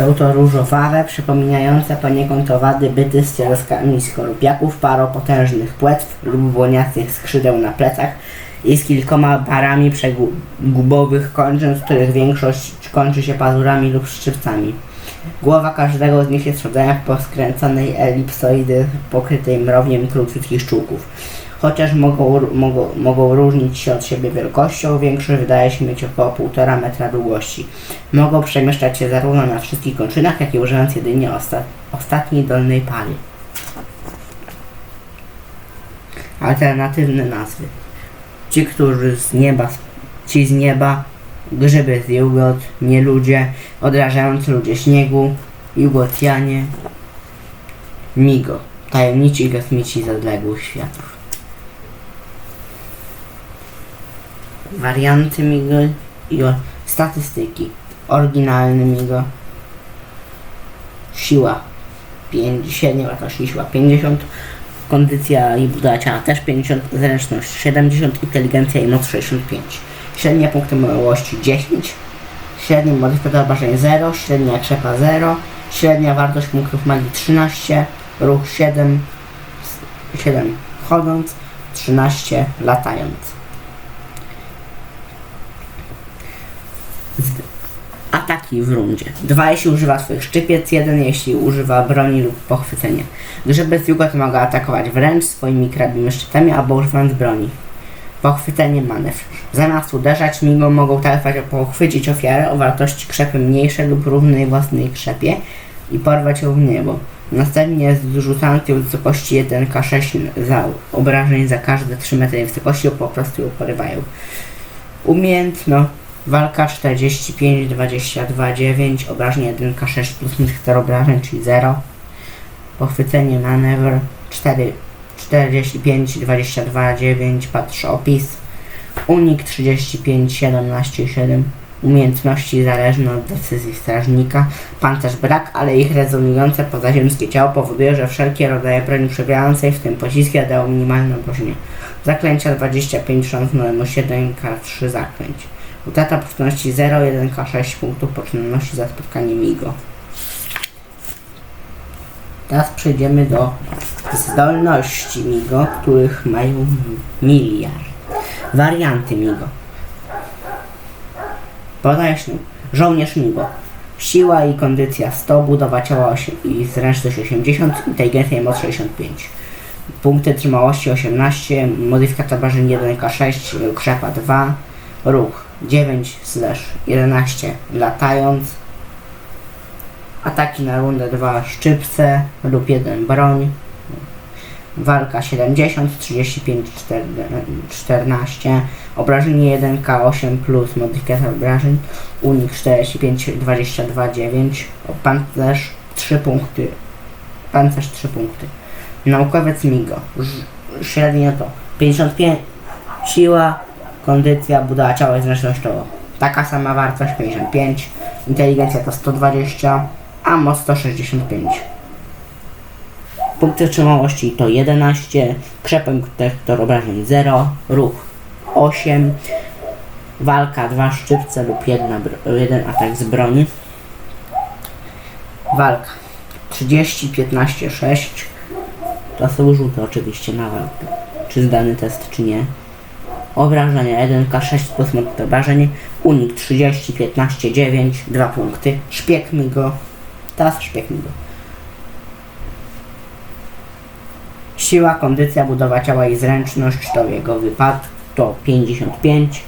Są to różowawe, przypominające poniekąd owady byty z cielskami skorupiaków, parą potężnych płetw lub błoniastych skrzydeł na plecach i z kilkoma parami przegubowych kończyn, z których większość kończy się pazurami lub szczypcami. Głowa każdego z nich jest rodzajem poskręconej elipsoidy pokrytej mrowiem króciutkich szczółków. Chociaż mogą, mogą, mogą różnić się od siebie wielkością, większość wydaje się mieć około 1,5 metra długości. Mogą przemieszczać się zarówno na wszystkich kończynach, jak i używając jedynie osta ostatniej dolnej pary. Alternatywne nazwy. Ci, którzy z nieba, ci z nieba, grzyby z jugot, nie ludzie, odrażający ludzie śniegu, jugotianie, migo, tajemnici kosmici z odległych światów. Warianty migo i o- statystyki. Oryginalny migo. Siła 5, średnia wartości siła 50, kondycja i budowa ciała też 50, zręczność 70, inteligencja i moc 65. Średnia punkty miłości 10, średnia modyfikator obrażeń 0, średnia krzepa 0, średnia wartość punktów magii 13, ruch 7, 7 chodząc, 13 latając. W rundzie. Dwa jeśli używa swoich szczypiec, jeden jeśli używa broni lub pochwycenia. Grzyby z jugot mogą atakować wręcz swoimi krabimi szczytami albo używając broni. Pochwycenie manewr. Zamiast uderzać, mimo mogą trafiać pochwycić ofiarę o wartości krzepy mniejszej lub równej własnej krzepie i porwać ją w niebo. Następnie zrzucając ją z wysokości 1k6 za obrażeń za każde 3 metry wysokości po prostu ją porywają. Umiejętno walka 45, 22, 9, obrażeń 1k6 plus mikster obrażeń, czyli 0. Pochwycenie manewr 4, 45, 22, 9, patrz opis. Unik 35, 17, 7. Umiejętności zależne od decyzji strażnika. Pancerz brak, ale ich rezonujące pozaziemskie ciało powoduje, że wszelkie rodzaje broni przebierającej, w tym pociski, dają minimalne obrażenie. Zaklęcia 25, szans na 7K3 zaklęć. Utrata poczynności 0, 1K6 punktów poczynności za spotkanie Migo. Teraz przejdziemy do zdolności Migo, których mają miliard. Warianty Migo. Podajesz żołnierz Migo. Siła i kondycja 100, budowa ciała 8 i zręczność 80, inteligencja i moc 65. Punkty trzymałości 18, modyfikator obrażeń 1K6, krzepa 2, ruch 9 slash 11 latając, ataki na rundę 2 szczypce lub 1 broń, walka 70, 35, 14, obrażenie 1K8 plus modyfikator obrażeń, unik 45, 22, 9, pancerz 3 punkty, pancerz 3 punkty. Naukowiec Migo, średnio to. 55, siła, kondycja, budowa ciała i zręczność to taka sama wartość 55, inteligencja to 120, a moc 165. Punkty trzymałości to 11, krzepem detektor obrażeń 0, ruch 8, walka 2 szczypce lub 1, jeden atak z broni. Walka 30, 15, 6. To są rzuty oczywiście na walkę. Czy zdany test, czy nie. Obrażenia 1K6 plus moc obrażeń. Unik 30, 15, 9, 2 punkty. Szpieg mi go. Teraz szpieg mi go. Siła, kondycja, budowa ciała i zręczność to jego wypadek to 55.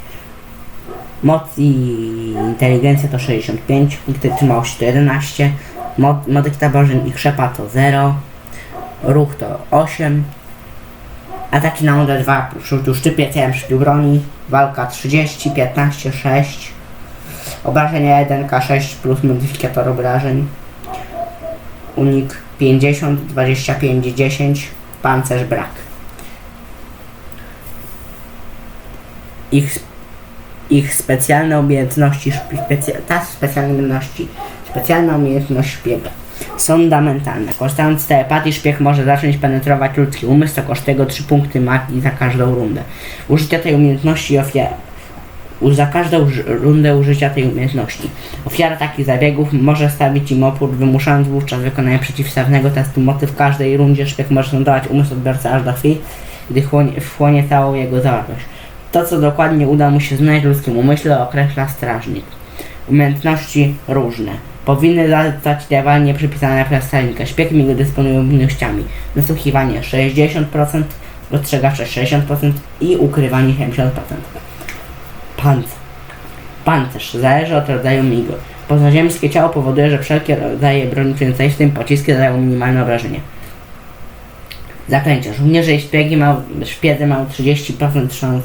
Moc i inteligencja to 65. Punkty trzymałości to 11. Mod, modyfikator obrażeń i krzepa to 0. Ruch to 8. Ataki na rundę 2 rzutu szczypiec, jeden przypił broni. Walka 30, 15, 6. Obrażenia 1K6 plus modyfikator obrażeń. Unik 50, 25, 10. Pancerz brak. Ich, ich specjalne umiejętności, szpi- specja, ta specjalne umiejętności, specjalna umiejętność szpiega. Fundamentalne. Korzystając z telepatii, szpieg może zacząć penetrować ludzki umysł, to kosztuje go 3 punkty magii za każdą rundę. Użycie tej umiejętności ofiar za każdą rundę użycia tej umiejętności. Ofiara takich zabiegów może stawić im opór, wymuszając wówczas wykonanie przeciwstawnego testu mocy w każdej rundzie. Szpieg może sondować umysł odbiorcy aż do chwili, gdy chłonie, wchłonie całą jego zawartość. To, co dokładnie uda mu się znaleźć w ludzkim umyśle, określa strażnik. Umiejętności różne. Powinny zostać idealnie przypisane przez strażnika. Szpieg migo dysponuje umiejętnościami. Nasłuchiwanie 60%, ostrzegawcze 60% i ukrywanie 70%. Pancerz. Pancerz zależy od rodzaju migo. Pozaziemskie ciało powoduje, że wszelkie rodzaje broni przyjęcej, w tym pociski, zadają minimalne obrażenie. Zaklęcie. Żołnierze i szpiegi ma, szpiedzy mają 30% szans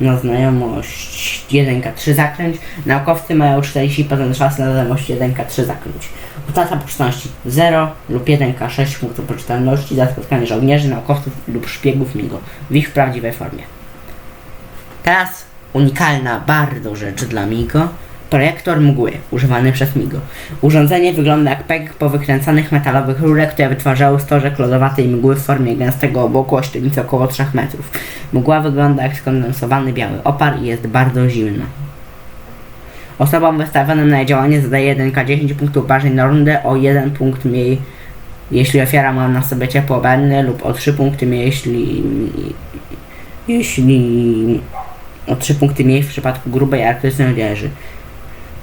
na znajomość 1K3 zaklęć. Naukowcy mają 40% szans na znajomość 1K3 zaklęć. Utata poczytalności 0 lub 1K6 punktów poczytalności za spotkanie żołnierzy, naukowców lub szpiegów MIGO w ich prawdziwej formie. Teraz unikalna bardzo rzecz dla MIGO. Projektor mgły, używany przez MIGO. Urządzenie wygląda jak peg po wykręcanych metalowych rurek, które wytwarzały stożek lodowatej mgły w formie gęstego obłoku o średnicy około 3 metrów. Mgła wygląda jak skondensowany biały opar i jest bardzo zimna. Osobom wystawionym na działanie zadaje 1K10 punktów obrażeń na rundę, o 1 punkt mniej jeśli ofiara ma na sobie ciepło benne lub o 3 punkty mniej jeśli jeśli o 3 punkty mniej w przypadku grubej arktycznej odzieży.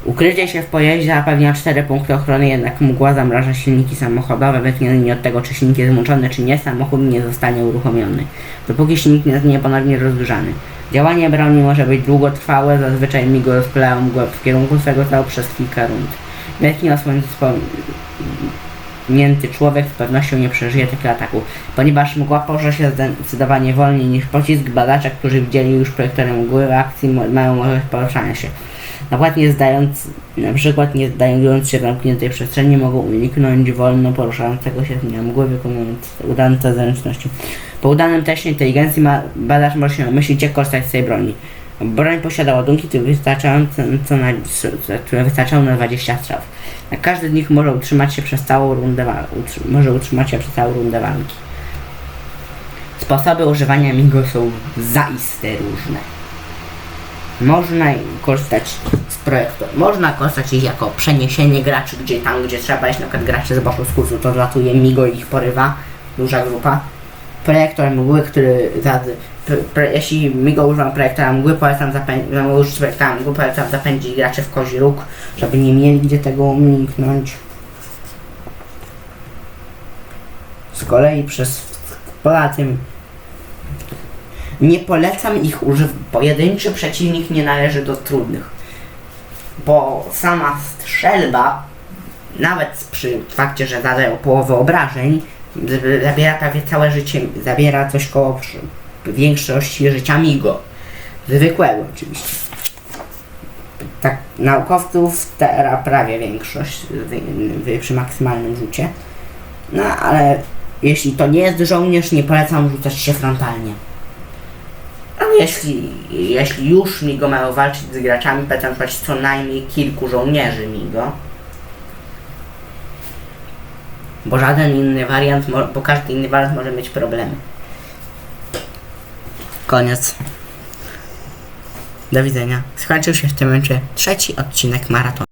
Ukrycie się w pojeździe zapewnia 4 punkty ochrony, jednak mgła zamraża silniki samochodowe, niezależnie od tego, czy silnik jest włączony, czy nie, samochód nie zostanie uruchomiony, dopóki silnik nie zostanie ponownie rozgrzany. Działanie broni może być długotrwałe, zazwyczaj migo rozpylają mgłę w kierunku swego celu przez kilka rund. Letni osłonięty człowiek z pewnością nie przeżyje takiego ataku, ponieważ mgła porze się zdecydowanie wolniej niż pocisk. Badacze, którzy widzieli już projektory mgły w akcji, mają możliwość poruszania się. Na przykład nie zdając, na przykład nie zdając się w zamkniętej przestrzeni, mogą uniknąć wolno poruszającego się dnia mgły, wykonując udane zręczności. Po udanym teście inteligencji ma, badacz może się myśleć, jak korzystać z tej broni. Broń posiada ładunki, które wystarczają na 20 strzałów. A każdy z nich może utrzymać się przez całą rundę może utrzymać się przez całą rundę walki. Sposoby używania migo są zaiste różne. Można korzystać z projektu. Można korzystać ich jako przeniesienie graczy, gdzie tam, gdzie trzeba iść, na przykład gracze z boku z kursu, to latuje migo i ich porywa, duża grupa. Projektor mgły, który za, pr, pr, jeśli migo używam projektora mgły, polecam zapędzić, no, użyć projektora mgły, polecam zapędzić graczy w kozi róg, żeby nie mieli gdzie tego uniknąć. Z kolei przez, poza tym nie polecam ich używać. Pojedynczy przeciwnik nie należy do trudnych. Bo sama strzelba, nawet przy fakcie, że zadają połowę obrażeń, zabiera prawie całe życie, zabiera coś koło większości życia Migo. Zwykłego oczywiście. Tak, naukowców tera prawie większość wy, przy maksymalnym rzucie. No ale jeśli to nie jest żołnierz, nie polecam rzucać się frontalnie. Jeśli, jeśli już Migo mają walczyć z graczami, polecam rzucać co najmniej kilku żołnierzy Migo. Bo żaden inny wariant, bo każdy inny wariant może mieć problemy. Koniec. Do widzenia. Skończył się w tym momencie trzeci odcinek maratonu.